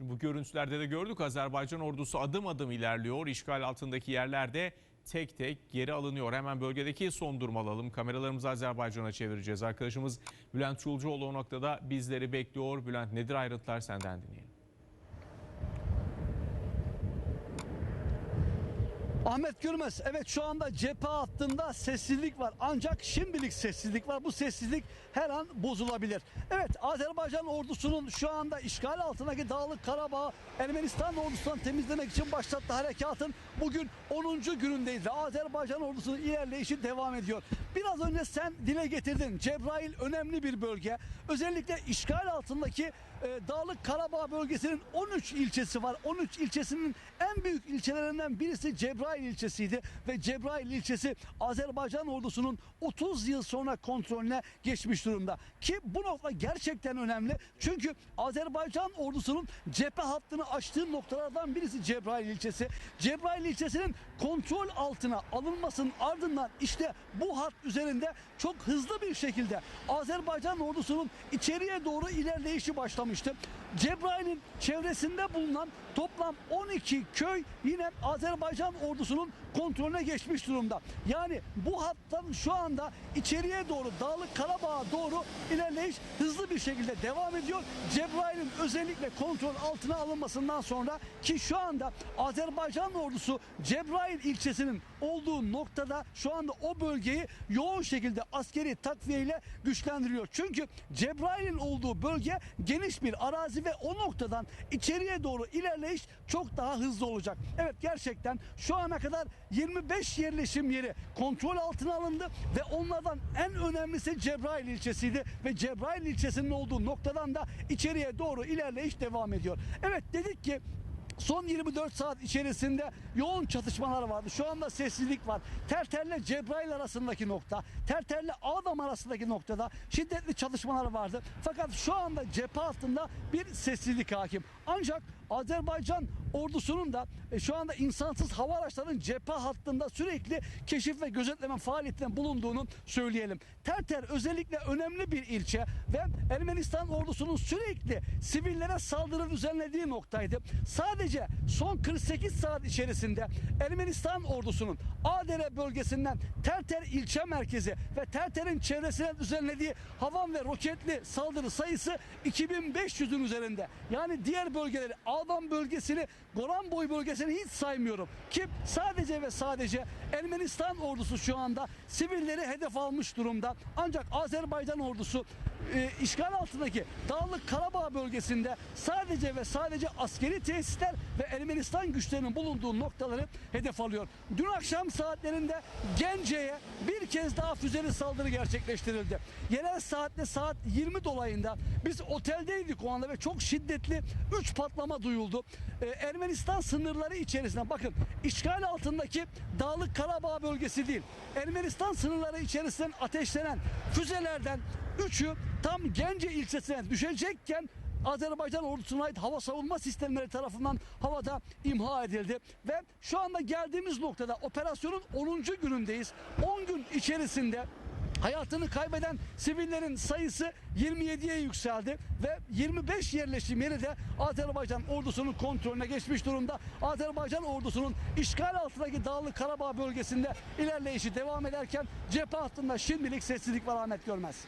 Şimdi bu görüntülerde de gördük Azerbaycan ordusu adım adım ilerliyor. İşgal altındaki yerlerde tek tek geri alınıyor. Hemen bölgedeki son durumu alalım. Kameralarımızı Azerbaycan'a çevireceğiz. Arkadaşımız Bülent Çulcuoğlu o noktada bizleri bekliyor. Bülent nedir ayrıntılar senden dinleyelim. Ahmet Gürmez evet şu anda cephe hattında sessizlik var ancak şimdilik sessizlik var bu sessizlik her an bozulabilir. Evet Azerbaycan ordusunun şu anda işgal altındaki Dağlık Karabağ Ermenistan ordusundan temizlemek için başlattığı harekatın bugün 10. günündeyiz ve Azerbaycan ordusunun ilerleyişi devam ediyor. Biraz önce sen dile getirdin Cebrail önemli bir bölge özellikle işgal altındaki e, Dağlık Karabağ bölgesinin 13 ilçesi var 13 ilçesinin en büyük ilçelerinden birisi Cebrail ilçesiydi ve Cebrail ilçesi Azerbaycan ordusunun 30 yıl sonra kontrolüne geçmiş durumda. Ki bu nokta gerçekten önemli. Çünkü Azerbaycan ordusunun cephe hattını açtığı noktalardan birisi Cebrail ilçesi. Cebrail ilçesinin kontrol altına alınmasının ardından işte bu hat üzerinde çok hızlı bir şekilde Azerbaycan ordusunun içeriye doğru ilerleyişi başlamıştı. Cebrail'in çevresinde bulunan toplam 12 köy yine Azerbaycan ordusunun kontrolüne geçmiş durumda. Yani bu hattan şu anda içeriye doğru Dağlık Karabağ'a doğru ilerleyiş hızlı bir şekilde devam ediyor. Cebrail'in özellikle kontrol altına alınmasından sonra ki şu anda Azerbaycan ordusu Cebrail ilçesinin olduğu noktada şu anda o bölgeyi yoğun şekilde askeri takviye ile güçlendiriyor. Çünkü Cebrail'in olduğu bölge geniş bir arazi ve o noktadan içeriye doğru ilerleyiş çok daha hızlı olacak. Evet gerçekten şu ana kadar 25 yerleşim yeri kontrol altına alındı ve onlardan en önemlisi Cebrail ilçesiydi ve Cebrail ilçesinin olduğu noktadan da içeriye doğru ilerleyiş devam ediyor. Evet dedik ki Son 24 saat içerisinde yoğun çatışmalar vardı. Şu anda sessizlik var. Terterle Cebrail arasındaki nokta, Terterle Adam arasındaki noktada şiddetli çatışmalar vardı. Fakat şu anda cephe altında bir sessizlik hakim. Ancak Azerbaycan ordusunun da e, şu anda insansız hava araçlarının cephe hattında sürekli keşif ve gözetleme faaliyetinde bulunduğunu söyleyelim. Terter özellikle önemli bir ilçe ve Ermenistan ordusunun sürekli sivillere saldırı düzenlediği noktaydı. Sadece son 48 saat içerisinde Ermenistan ordusunun Adere bölgesinden Terter ilçe merkezi ve Terter'in çevresine düzenlediği havan ve roketli saldırı sayısı 2500'ün üzerinde. Yani diğer bölgeleri Alban bölgesini Goranboy bölgesini hiç saymıyorum. Ki sadece ve sadece Ermenistan ordusu şu anda sivilleri hedef almış durumda. Ancak Azerbaycan ordusu e, işgal altındaki Dağlık Karabağ bölgesinde sadece ve sadece askeri tesisler ve Ermenistan güçlerinin bulunduğu noktaları hedef alıyor. Dün akşam saatlerinde Gence'ye bir kez daha füzeli saldırı gerçekleştirildi. Yerel saatte saat 20 dolayında biz oteldeydik o anda ve çok şiddetli 3 patlama duyuldu. Ee, Ermenistan sınırları içerisinde bakın işgal altındaki Dağlık Karabağ bölgesi değil. Ermenistan sınırları içerisinden ateşlenen füzelerden 3'ü tam Gence ilçesine düşecekken Azerbaycan ordusuna ait hava savunma sistemleri tarafından havada imha edildi ve şu anda geldiğimiz noktada operasyonun 10. günündeyiz. 10 gün içerisinde Hayatını kaybeden sivillerin sayısı 27'ye yükseldi ve 25 yerleşim yeri de Azerbaycan ordusunun kontrolüne geçmiş durumda. Azerbaycan ordusunun işgal altındaki Dağlık Karabağ bölgesinde ilerleyişi devam ederken cephe hattında şimdilik sessizlik var Ahmet Görmez.